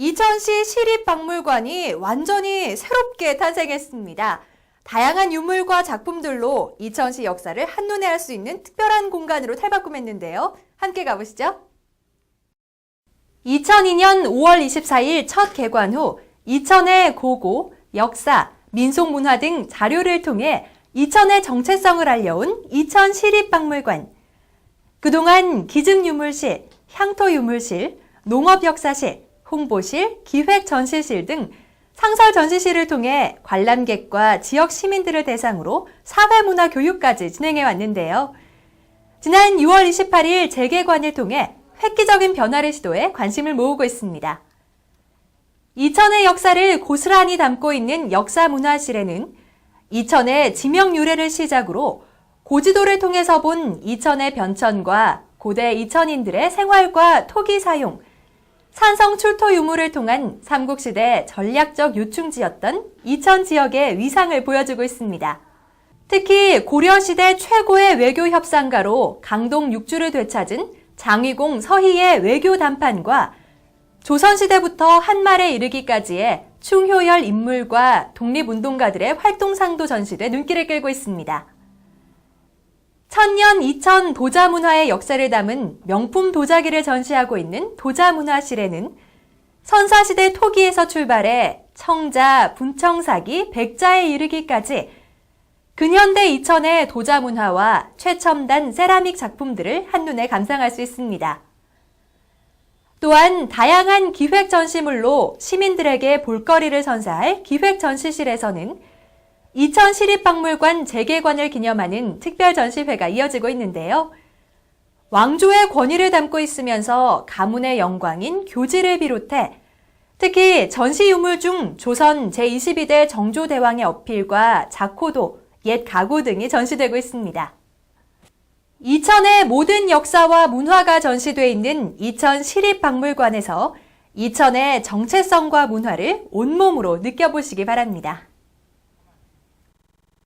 이천시 시립박물관이 완전히 새롭게 탄생했습니다. 다양한 유물과 작품들로 이천시 역사를 한눈에 알 수 있는 특별한 공간으로 탈바꿈했는데요. 함께 가보시죠. 2002년 5월 24일 첫 개관 후 이천의 고고, 역사, 민속문화 등 자료를 통해 이천의 정체성을 알려온 이천 시립박물관. 그동안 기증유물실, 향토유물실, 농업역사실, 홍보실, 기획 전시실 등 상설 전시실을 통해 관람객과 지역 시민들을 대상으로 사회문화 교육까지 진행해 왔는데요. 지난 6월 28일 재개관을 통해 획기적인 변화를 시도해 관심을 모으고 있습니다. 이천의 역사를 고스란히 담고 있는 역사문화실에는 이천의 지명 유래를 시작으로 고지도를 통해서 본 이천의 변천과 고대 이천인들의 생활과 토기 사용, 산성 출토 유물을 통한 삼국시대 전략적 요충지였던 이천 지역의 위상을 보여주고 있습니다. 특히 고려시대 최고의 외교 협상가로 강동 육주를 되찾은 장위공 서희의 외교 담판과 조선시대부터 한말에 이르기까지의 충효열 인물과 독립운동가들의 활동상도 전시돼 눈길을 끌고 있습니다. 천년 이천 도자 문화의 역사를 담은 명품 도자기를 전시하고 있는 도자 문화실에는 선사시대 토기에서 출발해 청자, 분청사기, 백자에 이르기까지 근현대 이천의 도자 문화와 최첨단 세라믹 작품들을 한눈에 감상할 수 있습니다. 또한 다양한 기획 전시물로 시민들에게 볼거리를 선사할 기획 전시실에서는 이천 시립박물관 재개관을 기념하는 특별 전시회가 이어지고 있는데요. 왕조의 권위를 담고 있으면서 가문의 영광인 교지를 비롯해 특히 전시 유물 중 조선 제22대 정조대왕의 어필과 자코도, 옛 가구 등이 전시되고 있습니다. 이천의 모든 역사와 문화가 전시되어 있는 이천 시립박물관에서 이천의 정체성과 문화를 온몸으로 느껴보시기 바랍니다.